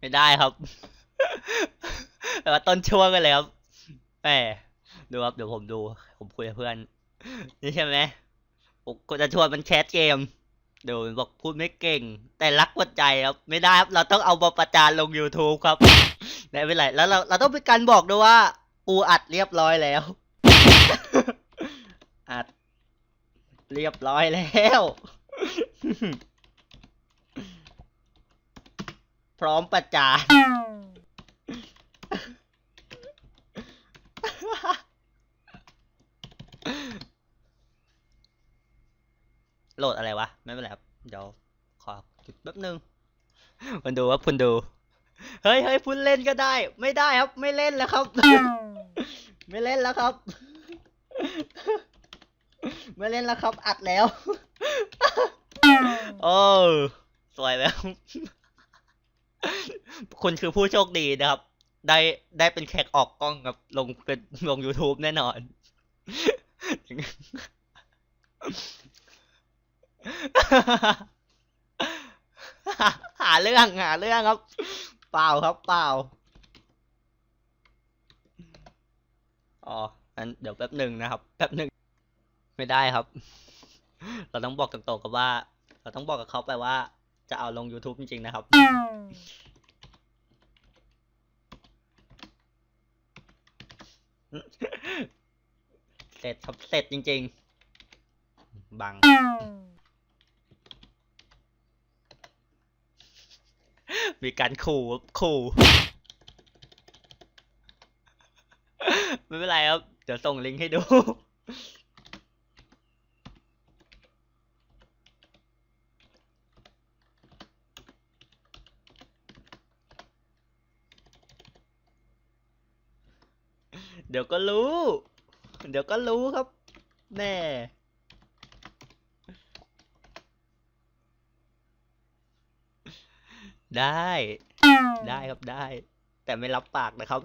ไม่ได้ครับ แต่ว่าต้นช่วงกันเลยครับแหมดูครับเดี๋ยวผมดู ผมคุยกับเพื่อน นี่ใช่ไหมผมจะชวนมันแคสเกม เดี๋ยวมันบอกพูดไม่เก่ง แต่รักหัวใจครับ ไม่ได้ครับ เราต้องเอาบประจานลง YouTube ครับไม่เป็นไรแล้วเราเราต้องเป็นการบอกด้วยว่ากูอัดเรียบร้อยแล้ว อัดเรียบร้อยแล้ว พร้อมประจานโหลดอะไรวะ ไม่เป็นไรครับ เดี๋ยวขอจุดแป๊บนึงมันดูว่าคุณดู เฮ้ยเฮ้ยพูดเล่นก็ได้ ไม่ได้ครับ ไม่เล่นแล้วครับ ไม่เล่นแล้วครับ ไม่เล่นแล้วครับ อัดแล้ว โอ้ สวยแล้ว คุณคือผู้โชคดีนะครับ ได้ได้เป็นแขกออกกล้องกับ ลงเป็นลง YouTube แน่นอน หาเรื่องหาเรื่องครับ เปล่าครับเปล่า อ๋องั้นเดี๋ยวแป๊บหนึ่งนะครับ แป๊บหนึ่งไม่ได้ครับ เราต้องบอกตรงๆกับว่า เราต้องบอกกับเขาไปว่าจะเอาลง YouTube จริงๆนะครับ เสร็จทับเสร็จจริง ๆ บัง มีการขู่ขู่ไม่เป็นไรครับ เดี๋ยวส่งลิงก์ให้ดู เดี๋ยวก็รู้ เดี๋ยวก็รู้ครับ แน่ได้ ได้ครับได้ แต่ไม่รับปากนะครับ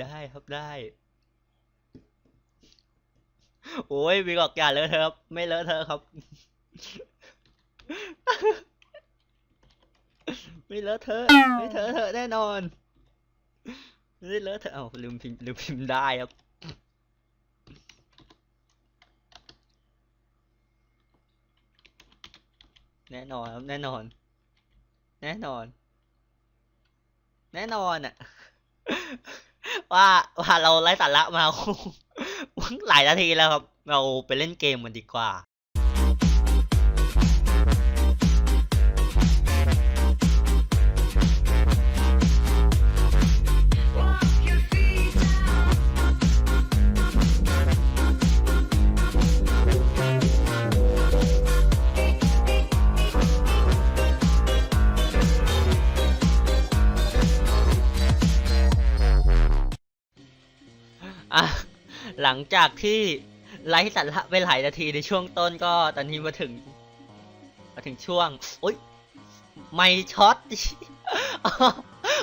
ได้ครับได้ โอ้ยวีบอกอย่าเลอะเทอครับ ไม่เลอะเทอครับ ไม่เลอะเทอไม่เทอะเทอแน่นอน ไม่เลอะเทอะเอาลืมพิมพ์ลืมพิมพ์ได้ครับแน่นอนครับแน่นอน แน่นอน แน่นอนอะว่าว่าเราไร้สาระมาหลายนาทีแล้วครับ เราไปเล่นเกมมันดีกว่า หลังจากที่ไลฟ์สาระไปหลายนาทีในช่วงต้นก็ตอนนี้มาถึง มาถึงช่วงโอ๊ยไม่ช็อต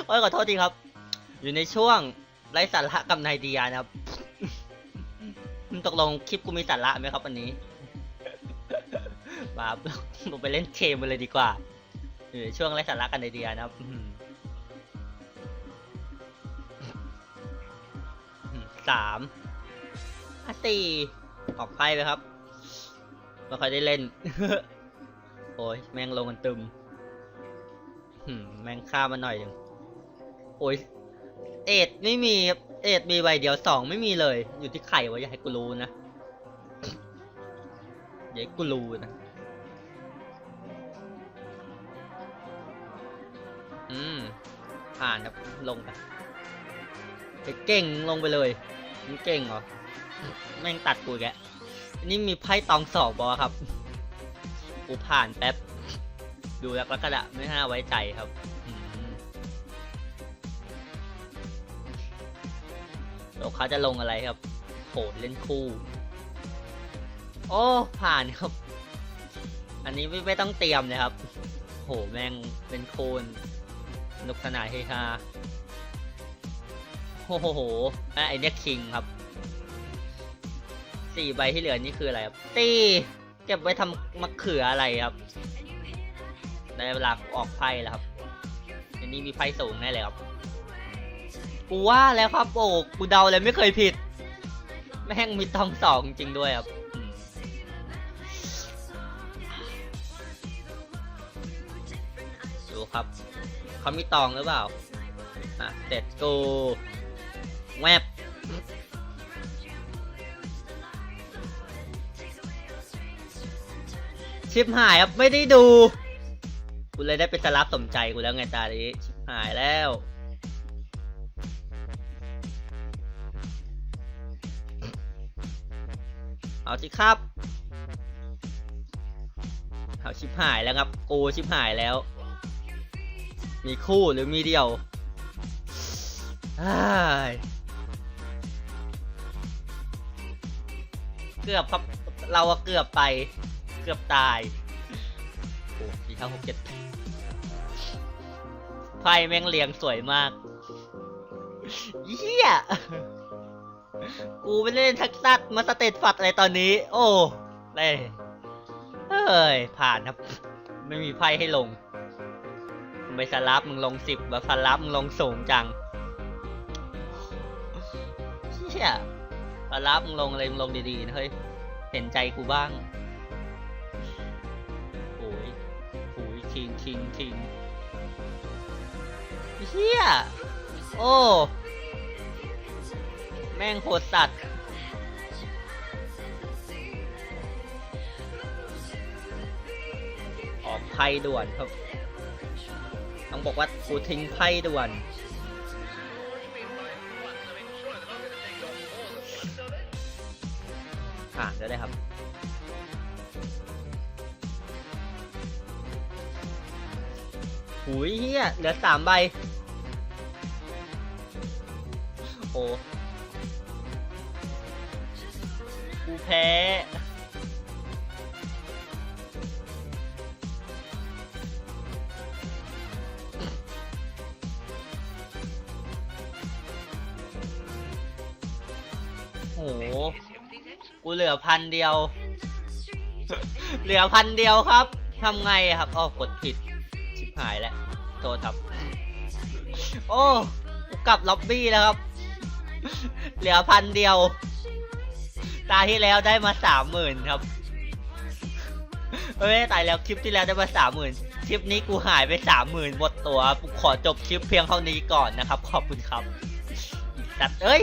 โอ้ยขอโทษทีครับ อยู่ในช่วงไลฟ์สาระกับนายเดียนะครับมันตกลงคลิปกูมีสาระไหมครับวันนี้มาลงไปเล่นเกมเลยดีกว่าอยู่ในช่วงไลฟ์สาระกับนายเดียนะครับสาม อะสี่ออกไพ่ไปครับไม่ค่อยได้เล่น โอ้ยแม่งลงกันตึมแม่งฆ่ามาหน่อยหนึ่งโอ้ยเอ็ดไม่มีเอ็ดมีใบเดียวสองไม่มีเลย อยู่ที่ไข่วะอย่าให้กูรู้นะอย่าให้กูรู้นะอืมผ่านครับลงไอ้เก่งลงไปเลยมันเก่งเหรอ แม่งตัดกูแกนี่มีไพ่ตองสองบอกครับ กูผ่านแป๊บ ดูแล้วก็กระดะไม่น่าไว้ใจครับอืมเดี๋ยวเขาจะลงอะไรครับโหเล่นคู่ โอ้ ผ่านครับ อันนี้ไม่ไม่ต้องเตรียมเลยครับโหแม่งเป็นโคนนุกสนานเฮฮาโอ้โหอะไอเนี้ยคิงครับ สี่ใบที่เหลือนี่คืออะไรครับ ตี เก็บไว้ทำมะเขืออะไรครับไหนได้เวลาออกไพ่แล้วครับอันนี้มีไพ่สูงแน่เลยครับ กูว่าแล้วครับโอ้กูเดาเลยไม่เคยผิด แม่งมีตองสองจริงด้วยครับดูครับเขามีตองหรือเปล่าอะเสร็จกูแวบ ชิปหายครับไม่ได้ดูกูเลยได้เป็นสลับสมใจกูแล้วไงตานี้ชิปหายแล้วเอาสิครับ เอาชิบหายแล้วครับกูชิบหายแล้ว มีคู่หรือมีเดียวเกือบครับ เราเกือบไป เกือบตาย โอ้สี่ห้าหกเจ็ดไพ่แม่งเรียงสวยมากเฮียกูไม่ได้เล่นทักซัสมาสเตตฟัดอะไรตอนนี้ โอ้เล่เฮ้ย ผ่านครับ ไม่มีไพ่ให้ลงไมสลับมึงลงสิบแบบสลับมึงลงสูงจังเชี่ยสลับมึงลงอะไรมึงลงดีๆนะเฮ้ย เห็นใจกูบ้าง คิงคิงคิงเฮียโอ้ แม่งโคตรสัตว์ออกไพ่ด่วนครับ ต้องบอกว่ากูทิ้งไพ่ด่วนผ่านได้เลยครับ หุยเฮียเหลือสามใบ โอ้กูแพ้โหกูเหลือพันเดียว เหลือพันเดียวครับทำไงครับอ้อกดผิด หายแล้วโทษครับ โอ้กลับล็อบบี้แล้วครับ เหลือพันเดียว ตาที่แล้วได้มาสามหมื่นครับเอ้ยตายแล้วคลิปที่แล้วได้มาสามหมื่นคลิปนี้กูหายไปสามหมื่นหมดตัวขอจบคลิปเพียงเท่านี้ก่อนนะครับ ขอบคุณครับอีสัตว์เอ้ย